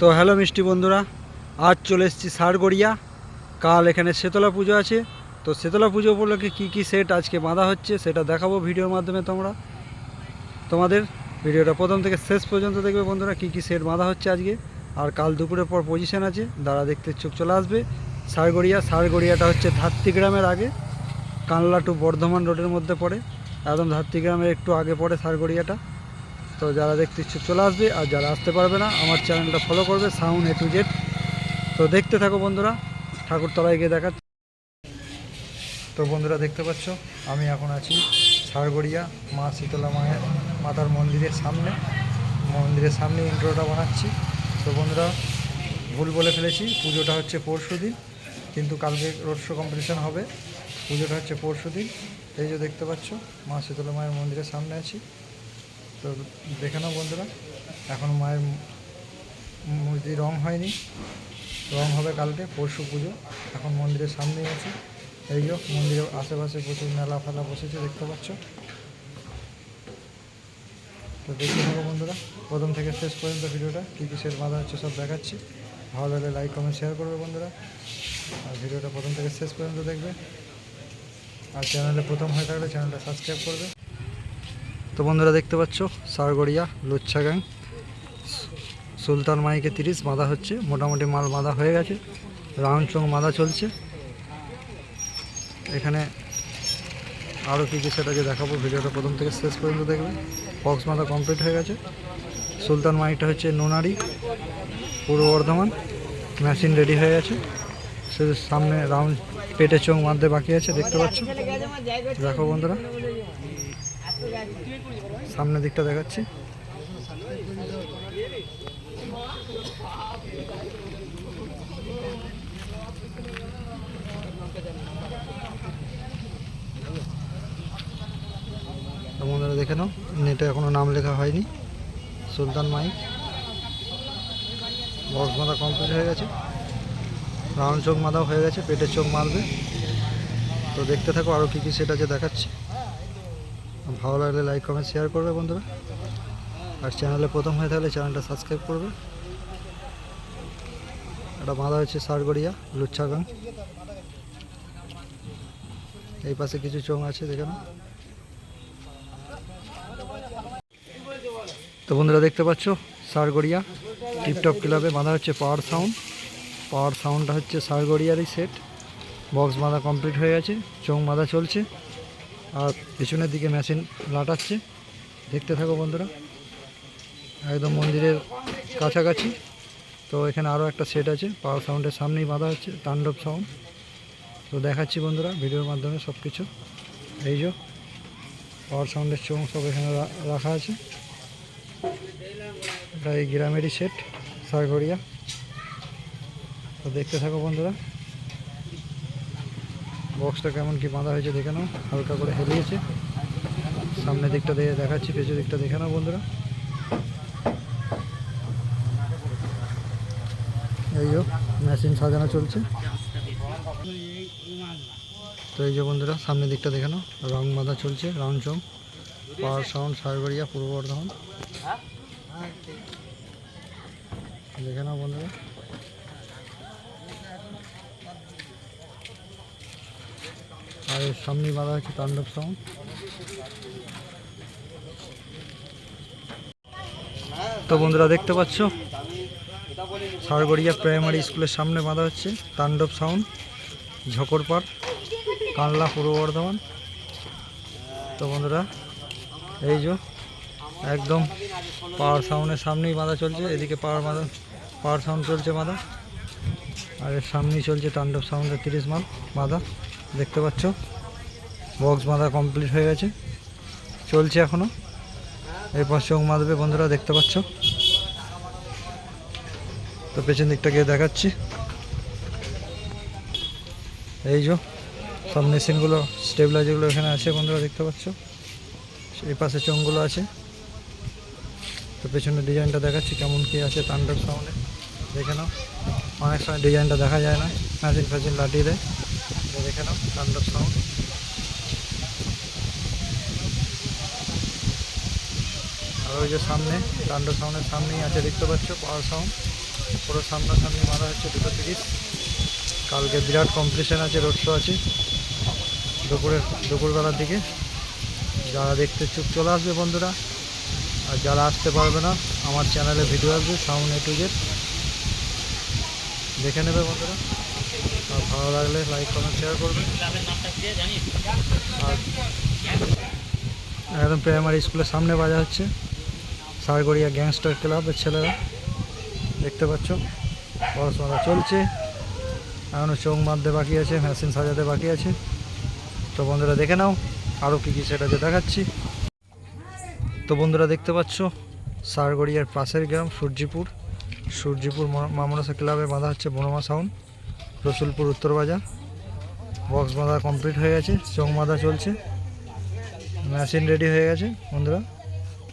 তো হ্যালো মিষ্টি বন্ধুরা, আজ চলে এসেছি সারগড়িয়া। কাল এখানে শীতলা পুজো আছে। তো শীতলা পুজো উপলক্ষে কী কী সেট আজকে বাঁধা হচ্ছে সেটা দেখাবো ভিডিওর মাধ্যমে তোমরা। তোমাদের ভিডিওটা প্রথম থেকে শেষ পর্যন্ত দেখবে বন্ধুরা কী কী সেট বাঁধা হচ্ছে আজকে। আর কাল দুপুরের পর পজিশন আছে, দাঁড়া দেখতে চোখ চলে আসবে। সারগড়িয়া, সারগড়িয়াটা হচ্ছে ধাত্রীগ্রামের আগে। কানলা টু বর্ধমান রোডের মধ্যে পড়ে। একদম ধাত্রীগ্রামের একটু আগে পড়ে সারগড়িয়াটা। তো যারা দেখতে ইচ্ছুক চলে আসবে আর যারা আসতে পারবে না, আমার চ্যানেলটা ফলো করবে সাউন্ড এ টু জেড তো দেখতে থাকো বন্ধুরা, ঠাকুরতলায় গিয়ে দেখা তো বন্ধুরা দেখতে পাচ্ছ, আমি এখন আছি সারগড়িয়া মা শীতলা মায়ের, মাতার মন্দিরের সামনে। মন্দিরের সামনে ইন্ট্রোটা বানাচ্ছি। তো বন্ধুরা, ভুল বলে ফেলেছি, পুজোটা হচ্ছে পরশু দিন, কিন্তু কালকে রোড শো কম্পিটিশন হবে। পুজোটা হচ্ছে পরশু দিন। এই যে দেখতে পাচ্ছ, মা শীতলা মায়ের মন্দিরের সামনে আছি। তো দেখে নাও বন্ধুরা, এখন মায়ের মূর্তি রং হয়নি। রং হবে কালকে, পরশু পুজো। এখন মন্দিরের সামনেই আছে। এই যে মন্দিরের আশেপাশে প্রচুর মেলা ফেলা বসেছে, দেখতে পাচ্ছ। তো দেখতে থাকো বন্ধুরা, প্রথম থেকে শেষ পর্যন্ত ভিডিওটা, কী কী সেট বাঁধা হচ্ছে সব দেখাচ্ছি। ভালো লাগলে লাইক কমেন্ট শেয়ার করবে বন্ধুরা। আর ভিডিওটা প্রথম থেকে শেষ পর্যন্ত দেখবে। আর চ্যানেলে প্রথম হয়ে থাকলে চ্যানেলটা সাবস্ক্রাইব করবে। তো বন্ধুরা দেখতে পাচ্ছ, সারগড়িয়া লুচ্ছা গ্যাং। সুলতান মাইকে তিরিশ, বাঁধা হচ্ছে, মোটামুটি মাল বাঁধা হয়ে গেছে রাউন্ড চং বাঁধা চলছে। এখানে আরও কী কী সেটা যে দেখাবো, ভিডিওটা প্রথম থেকে শেষ পর্যন্ত দেখবে। বক্স বাঁধা কমপ্লিট হয়ে গেছে। সুলতান মাইকটা হচ্ছে নোনারি, পূর্ব বর্ধমান মেশিন রেডি হয়ে গেছে। শুধু সামনে রাউন্ড, পেটে চোখ বাঁধতে বাকি আছে, দেখতে পাচ্ছ। দেখো বন্ধুরা। সামনের দিকটা দেখাচ্ছি। বন্ধুরা, দেখে নাও, নেটে এখনও নাম লেখা হয়নি। সুলতান মাইক। বক্স বাঁধা কমপ্লিট হয়ে গেছে। রাউন্ড চোখ বাঁধাও হয়ে গেছে, পেটের চোখ মারবে। তো দেখতে থাকো আরও কী কী সেটা যে দেখাচ্ছি। ভালো লাগলে লাইক কমেন্ট শেয়ার করবে বন্ধুরা। আর চ্যানেলে প্রথম হয়ে থাকলে চ্যানেলটা সাবস্ক্রাইব করবে। এটা বাঁধা হচ্ছে সারগড়িয়া, লুচ্ছাগাং। এই পাশে কিছু চোং আছে, দেখে নাও। তো বন্ধুরা, দেখতে পাচ্ছ? সারগড়িয়া টিপটপ ক্লাবে বাঁধা হচ্ছে পাওয়ার সাউন্ড পাওয়ার সাউন্ডটা হচ্ছে সারগড়িয়ারই সেট বক্স বাঁধা কমপ্লিট হয়ে গেছে চোং বাঁধা চলছে। আর পিছনের দিকে মেশিন লাটাচ্ছে। দেখতে থাকো বন্ধুরা। একদম মন্দিরের কাছাকাছি। তো এখানে আরও একটা সেট আছে। পাওয়ার সাউন্ডের সামনেই বাঁধা হচ্ছে। তাণ্ডব সাউন্ড তো দেখাচ্ছি বন্ধুরা ভিডিওর মাধ্যমে সব কিছু এই যে পাওয়ার সাউন্ডের চোখ সব এখানে রাখা আছে। এটা এই গ্রামেরই সেট সারগড়িয়া তো দেখতে থাকো বন্ধুরা। বক্সটা কেমন কি বাঁধা হয়েছে দেখে নাও, হালকা করে হেলিয়েছে। সামনের দিকটা দিয়ে দেখাচ্ছি, পেছনের দিকটা দেখে নাও বন্ধুরা। এই মেশিন সাজানো চলছে। তো এই যে বন্ধুরা সামনের দিকটা দেখে নাও, রং বাঁধা চলছে রং চং, পাওয়ার সাউন্ড সারগড়িয়া পূর্ব বর্ধমান। দেখে নাও বন্ধুরা। আর এর সামনেই বাঁধা হচ্ছে তাণ্ডব সাউন্ড তো বন্ধুরা দেখতে পাচ্ছ, সারগড়িয়া প্রাইমারি স্কুলের সামনে বাঁধা হচ্ছে তাণ্ডব সাউন্ড ঝকরপাড় কানলা পূর্ব বর্ধমান। তো বন্ধুরা, এই যে একদম পাওয়ার সাউন্ডের সামনেই বাঁধা চলছে, এদিকে পাওয়ার বাঁধা, পাওয়ার সাউন্ড চলছে বাঁধা, আর এর সামনেই চলছে তাণ্ডব সাউন্ডের তিরিশ মাল বাঁধা। দেখতে পাচ্ছ? বক্স বাঁধা কমপ্লিট হয়ে গেছে। চলছে এখনও এরপর চোখ বাঁধবে বন্ধুরা, দেখতে পাচ্ছ? তো পেছন দিকটা গিয়ে দেখাচ্ছি। এই যে, সব মেশিনগুলো স্টেবিলাইজারগুলো এখানে আছে বন্ধুরা, দেখতে পাচ্ছ? এই পাশে চোঙগুলো আছে। তো পেছনের ডিজাইনটা দেখাচ্ছি, কেমন কি আছে তাণ্ডব সাউন্ডে দেখে নাও, অনেক সময় ডিজাইনটা দেখা যায় না। মেশিন ফ্যাশিন লাটিয়ে দেয়। দেখে নাও তাণ্ডব সাউন্ড আর ওই যে সামনে তাণ্ডব সাউন্ডের সামনেই আছে, দেখতে পাচ্ছ পাওয়ার সাউন্ড পুরো সামনাসামনি মারা হচ্ছে দুটো তিরিশ। কালকে বিরাট কম্পিটিশন আছে রোড শো আছে। দুপুরের, দুপুরবেলার দিকে। যারা দেখতে চুপ চলে আসবে বন্ধুরা, আর যারা আসতে পারবে না, আমার চ্যানেলে ভিডিও আসবে সাউন্ড এ টু জেড দেখে নেবে বন্ধুরা। আর ভালো লাগলে লাইক কমেন্ট শেয়ার করবে আর একদম প্রাইমারি স্কুলের সামনে বাজা হচ্ছে। সারগড়িয়া গ্যাংস্টার ক্লাবের ছেলেরা। দেখতে পাচ্ছ পড়াশোনা চলছে। এখনও চোখ মারতে বাকি আছে মেশিন সাজাতে বাকি আছে। তো বন্ধুরা, দেখে নাও আরও কী কী সেটা যে দেখাচ্ছি। তো বন্ধুরা, দেখতে পাচ্ছ, সারগড়িয়ার পাশের গ্রাম, সূর্যিপুর। সূর্যিপুর মামনসা ক্লাবে বাঁধা হচ্ছে বনমা সাউন্ড রসুলপুর উত্তর বাজার। বক্স বাঁধা কমপ্লিট হয়ে গেছে, চোখ বাঁধা চলছে। মেশিন রেডি হয়ে গেছে, বন্ধুরা,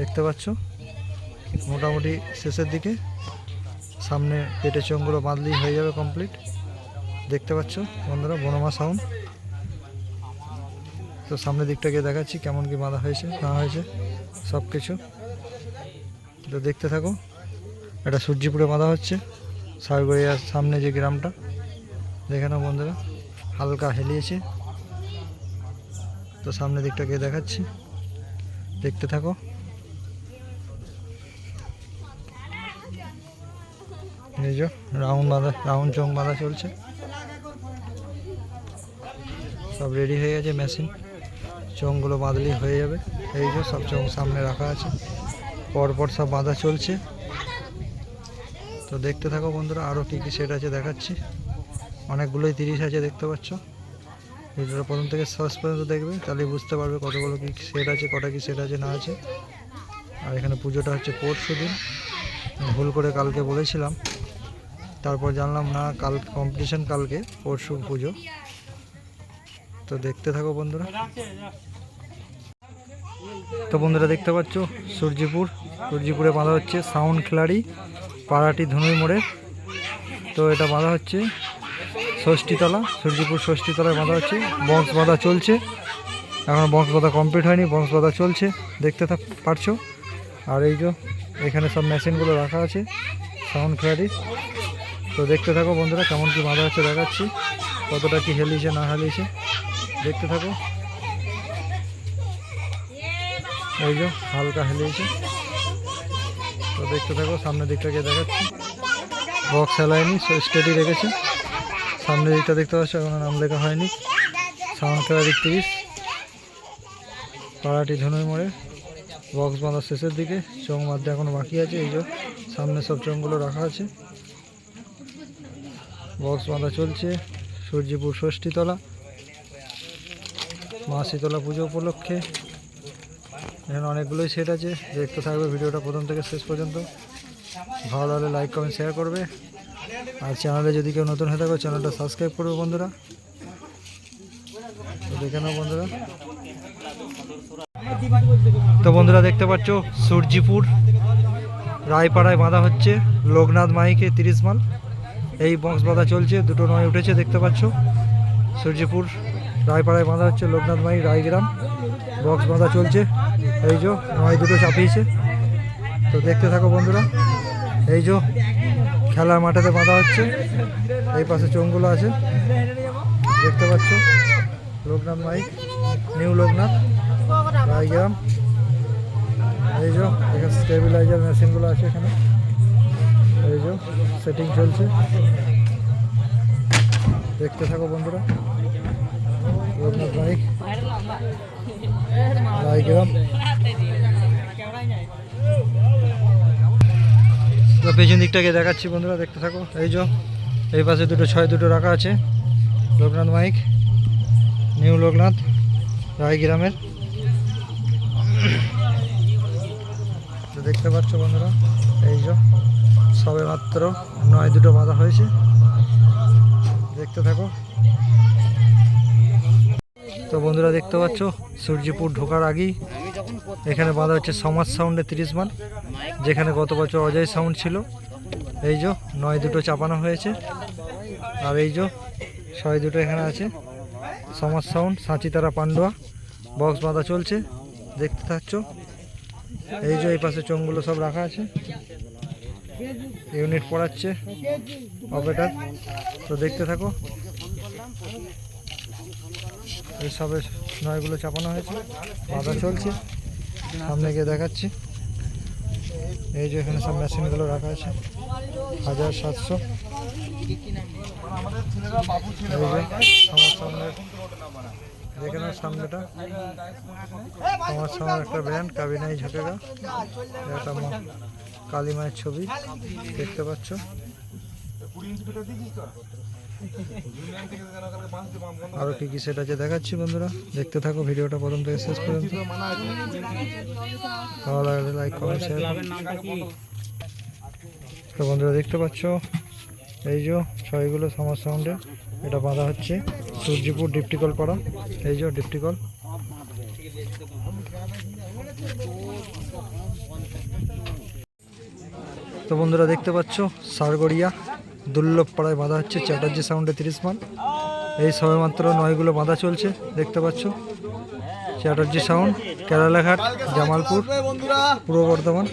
দেখতে পাচ্ছ? মোটামুটি শেষের দিকে, সামনে পেটে চোখগুলো বাঁধলেই হয়ে যাবে কমপ্লিট দেখতে পাচ্ছ, বন্ধুরা, বনমা সাউন্ড তো সামনের দিকটা গিয়ে দেখাচ্ছি, কেমন কি বাঁধা হয়েছে, না হয়েছে সব কিছু তো দেখতে থাকো এটা সূর্যিপুরে বাঁধা হচ্ছে সারগড়িয়ার সামনে যে গ্রামটা। দেখে বন্ধুরা, হালকা হেলিয়েছে। তো সামনের দিকটা গিয়ে দেখাচ্ছি। দেখতে থাকো। এই যে রাউন্ড বাঁধা, রাউন্ড চোখ বাঁধা চলছে। সব রেডি হয়ে গেছে মেশিন চোঙগুলো বাঁধলেই হয়ে যাবে। এই যে সব চোঙ সামনে রাখা আছে। পরপর সব বাঁধা চলছে। তো দেখতে থাকো বন্ধুরা আরও কী কী সেট আছে দেখাচ্ছি। অনেকগুলোই তিরিশ আছে, দেখতে পাচ্ছ। ভিডিওটা প্রথম থেকে শেষ পর্যন্ত দেখবে তাহলে বুঝতে পারবে কতগুলো কী সেট আছে, কটা কী সেট আছে, না আছে। আর এখানে পুজোটা হচ্ছে পরশু দিন। ভুল করে কালকে বলেছিলাম। তারপর জানলাম, না, কাল কম্পিটিশন কালকে, পরশু পুজো। তো দেখতে থাকো বন্ধুরা। তো বন্ধুরা, দেখতে পাচ্ছ, সূর্যপুর। সূর্যপুরে বাঁধা হচ্ছে সাউন্ড খেলাড়ি, পাড়াটি ধনুই মোড়ে। তো এটা বাঁধা হচ্ছে ষষ্ঠীতলা, সূর্যপুর ষষ্ঠীতলায় বাঁধা হচ্ছে। বংশ বাঁধা চলছে। এখন বংশ বাঁধা কমপ্লিট হয়নি বংশ বাঁধা চলছে। দেখতে থাক, পারছ? আর এই যে, এখানে সব মেশিনগুলো রাখা আছে সাউন্ড খেলাড়ি তো দেখতে থাকো বন্ধুরা, কেমন কি বাঁধা হচ্ছে দেখাচ্ছি। কতটা কি হেলিয়েছে, না হেলিয়েছে, দেখতে থাকো। এই যে, হালকা হেলিয়েছে। তো দেখতে থাকো, সামনের দিকটা গিয়ে দেখাচ্ছি। বক্স হেলায়নি স্টেডি রেখেছে। সামনের দিকটা দেখতে পাচ্ছ, এখনও নাম লেখা হয়নি। সাউন্ড খেলার দিক তিরিশ পাড়াটি ধনুই মোড়ে। বক্স বাঁধার শেষের দিকে। চোখ মারতে এখনও বাকি আছে, এই সামনে সব চোঙগুলো রাখা আছে। বক্স বাঁধা চলছে। সূর্যপুর ষষ্ঠীতলা। মা শীতলা পুজো উপলক্ষে। এখানে অনেকগুলোই সেট আছে। দেখতে থাকবে ভিডিওটা প্রথম থেকে শেষ পর্যন্ত। ভালো লাগলে লাইক কমেন্ট শেয়ার করবে। আর চ্যানেলে যদি কেউ নতুন হয়ে থাকো চ্যানেলটা সাবস্ক্রাইব করবে বন্ধুরা। দেখে নাও বন্ধুরা। তো বন্ধুরা, দেখতে পাচ্ছ সূর্যিপুর রায়পাড়ায় বাঁধা হচ্ছে লোকনাথ মাইকে তিরিশ মাল এই বক্স বাঁধা চলছে, দুটো নয় উঠেছে, দেখতে পাচ্ছ। সূর্যপুর রায়পাড়ায় বাঁধা হচ্ছে লোকনাথ মাই রায়গ্রাম। বক্স বাঁধা চলছে, এই যে নয় দুটো চাপিয়েছে। তো দেখতে থাকো বন্ধুরা, এই যে খেলার মাঠেতে বাঁধা হচ্ছে। এই পাশে চোঙগুলো আছে। দেখতে পাচ্ছ। লোকনাথ মাইক। নিউ লোকনাথ। রায়গ্রাম। এই এখানে স্টেবিলাইজার মেশিনগুলো আছে এখানে। এই যে সেটিং চলছে। দেখতে থাকো বন্ধুরা। লোকনাথ মাইক। রায়গ্রাম। পেছন দিকটাকে দেখাচ্ছি বন্ধুরা, দেখতে থাকো। এই যে, এই পাশে দুটো, ছয় দুটো রাখা আছে। লোকনাথ মাইক, নিউ লোকনাথ রায়গ্রামের তো দেখতে পাচ্ছ বন্ধুরা, এই যে, সবে মাত্র নয় দুটো বাঁধা হয়েছে। দেখতে থাকো। তো বন্ধুরা, দেখতে পাচ্ছ, সূর্যপুর ঢোকার আগেই এখানে বাঁধা হচ্ছে সমাজ সাউন্ডে তিরিশ মান যেখানে গত বছর অজয় সাউন্ড ছিল। এই যে নয় দুটো চাপানো হয়েছে। আর এই যে ছয় দুটো এখানে আছে। সমাজ সাউন্ড সাঁচিতারা পান্ডুয়া বক্স বাঁধা চলছে। দেখতে থাকছো? এই যে এই পাশে চোঙগুলো সব রাখা আছে। ইউনিট পড়াচ্ছে। অপারেটার তো দেখতে থাকো। এইসবে নয়গুলো চাপানো হয়েছে, বাধা চলছে। সামনে গিয়ে দেখাচ্ছি। এই যে এখানে সব মেশিনগুলো রাখা আছে, হাজার সাতশো। আমার সামনে দেখে সামনেটা। আমার সামনে একটা ব্র্যান্ড কাবিনাই ঝাঁকেগা। একটা কালী মায়ের ছবি, দেখতে পাচ্ছ? আরও কি কি সেট আছে দেখাচ্ছি বন্ধুরা। দেখতে থাকো, ভিডিওটা প্রথম থেকে শেষ পর্যন্ত। ভালো লাগলে লাইক তো বন্ধুরা, দেখতে পাচ্ছ? এই যে ছয়গুলো সমাজ সাউন্ডে এটা বাঁধা হচ্ছে। সূর্যপুর ডিপটিকল পাড়া। এই যে ডিপটিকল তো বন্ধুরা, দেখতে পাচ্ছ? সারগড়িয়া। দুর্লভ পাড়ায় বাঁধা হচ্ছে চ্যাটার্জি সাউন্ডে তিরিশ মান। এই সবেমাত্র নয়গুলো বাঁধা চলছে, দেখতে পাচ্ছ? চ্যাটার্জি সাউন্ড কেরালাঘাট জামালপুর, পূর্ব বর্ধমান।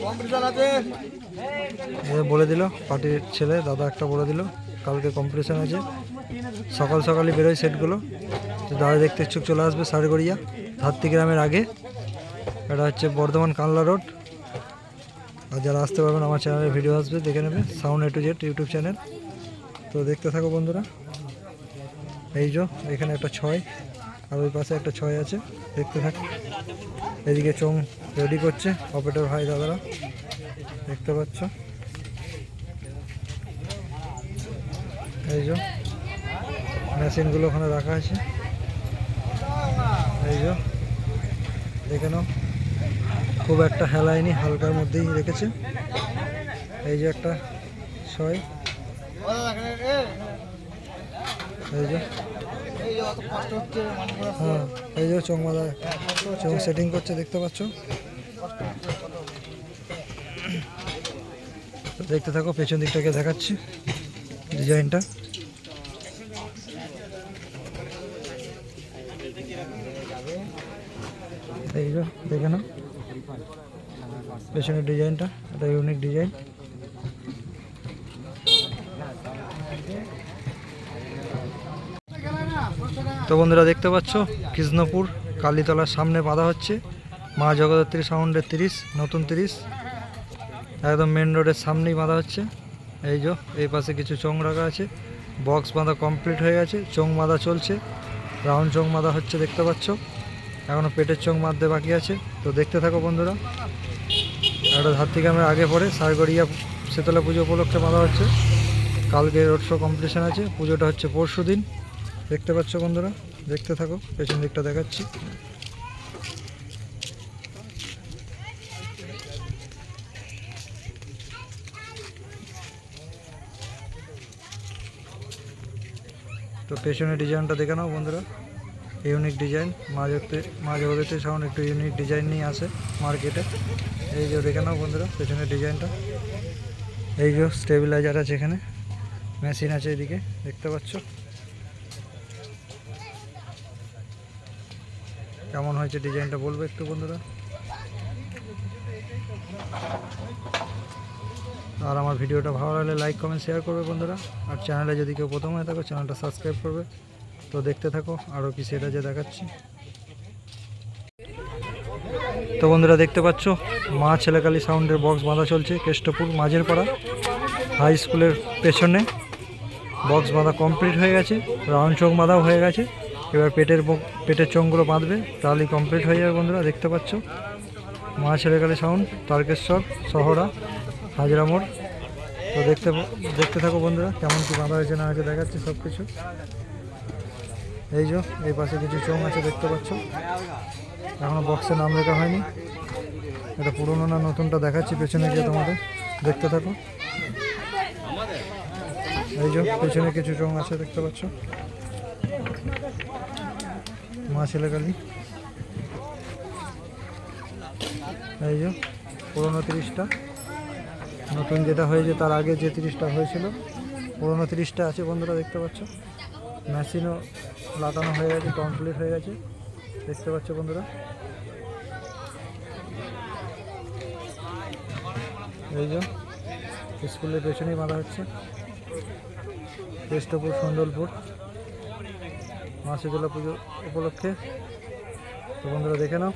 বলে দিল, পার্টির ছেলে, দাদা একটা বলে দিল, কালকে কম্পিটিশন আছে। সকাল সকালই বেরোয় সেটগুলো। তো দাদা দেখতে ইচ্ছুক চলে আসবে, সারগড়িয়া ধাত্তি গ্রামের আগে। এটা হচ্ছে বর্ধমান কানলা রোড আর যারা আসতে পারবেন, আমার চ্যানেলে ভিডিও আসবে, দেখে নেবে sound A to Z YouTube channel তো দেখতে থাকো বন্ধুরা। এই যে, এখানে একটা ছয়, আর ওই পাশে একটা ছয় আছে, দেখতে থাক। এদিকে চোং রেডি করছে অপারেটর ভাই, দাদারা, দেখতে পাচ্ছ? এই যে মেশিনগুলো ওখানে রাখা আছে। এই যে দেখে নাও খুব একটা হেলায়নি হালকার মধ্যেই রেখেছে। এই যে একটা ছয়। এই যে। হ্যাঁ এই যে চোখ সেটিং করছে, দেখতে পাচ্ছ? দেখতে থাকো, পেছন দিকটাকে দেখাচ্ছি ডিজাইনটা এই যে, দেখে নাও। পেছনের ডিজাইনটা, এটা ইউনিক ডিজাইন তো বন্ধুরা, দেখতে পাচ্ছ, কৃষ্ণপুর, কালীতলার সামনে বাঁধা হচ্ছে। মা জগদ্ধাত্রী সাউন্ডের তিরিশ, নতুন তিরিশ। একদম মেন রোডের সামনেই বাঁধা হচ্ছে। এই যে, এই পাশে কিছু চোং রাখা আছে। বক্স বাঁধা কমপ্লিট হয়ে গেছে। চোং বাঁধা চলছে। রাউন্ড চোং বাঁধা হচ্ছে, দেখতে পাচ্ছ। এখনও পেটের চোখ বাঁধতে বাকি আছে। তো দেখতে থাকো বন্ধুরা। একটা ধাত্রী গ্রামের আগে পরে সারগড়িয়া শীতলা পুজো উপলক্ষে বাঁধা হচ্ছে। কালকে রোড শো কম্পিটিশন আছে, পুজোটা হচ্ছে পরশু দিন। দেখতে পাচ্ছ বন্ধুরা, দেখতে থাকো, পেছন দিকটা দেখাচ্ছি। তো পেছনের ডিজাইনটা দেখে নাও বন্ধুরা। ইউনিক ডিজাইন মা জগতে মা জগতে সাউন্ড একটু ইউনিক ডিজাইন নিয়ে আসে মার্কেটে এই যে দেখে নাও বন্ধুরা, পেছনের ডিজাইনটা এই যে স্টেবিলাইজার আছে এখানে। মেশিন আছে এদিকে, দেখতে পাচ্ছ? কেমন হয়েছে ডিজাইনটা বলব একটু বন্ধুরা? আর আমার ভিডিওটা ভালো লাগলে লাইক কমেন্ট শেয়ার করবে বন্ধুরা। আর চ্যানেলে যদি কেউ প্রথম হয়ে থাকো চ্যানেলটা সাবস্ক্রাইব করবে। তো দেখতে থাকো আরও কি সেটা যে দেখাচ্ছি। তো বন্ধুরা দেখতে পাচ্ছ, মা ছেলেকালী সাউন্ডের বক্স বাঁধা চলছে কেষ্টপুর মাঝের পাড়া হাই স্কুলের পেছনে। বক্স বাঁধা কমপ্লিট হয়ে গেছে রাউন্ড চোখ বাঁধাও হয়ে গেছে। এবার পেটের পেটের চোঙগুলো বাঁধবে তাহলেই কমপ্লিট হয়ে যাবে বন্ধুরা, দেখতে পাচ্ছ। মা ছেলেকালী সাউন্ড, তারকেশ্বর শহরা হাজরা মোড়। তো দেখতে দেখতে থাকো বন্ধুরা, কেমন কি বাঁধা হয়েছে না হয়েছে দেখাচ্ছি সব কিছু এই যে, এই পাশে কিছু চোঙ আছে, দেখতে পাচ্ছ? এখনও বক্সে নাম লেখা হয়নি। এটা পুরোনো না নতুনটা দেখাচ্ছি, পেছনে গিয়ে তোমাদের দেখতে থাকো। এই যে, পেছনে কিছু চোঙ আছে, দেখতে পাচ্ছ? মা ছেলেকালী এই যে, পুরোনো তিরিশটা। নতুন যেটা হয়েছে, তার আগে যে তিরিশটা হয়েছিল, পুরোনো তিরিশটা আছে বন্ধুরা, দেখতে পাচ্ছ? মেশিনও লাগানো হয়ে গেছে কমপ্লিট হয়ে গেছে। দেখতে পাচ্ছ বন্ধুরা। এই যে, স্কুলের পেছনেই বাঁধা হচ্ছে। কেষ্টপুর সুন্দরপুর মা পুজো উপলক্ষে। তো বন্ধুরা, দেখে নাও।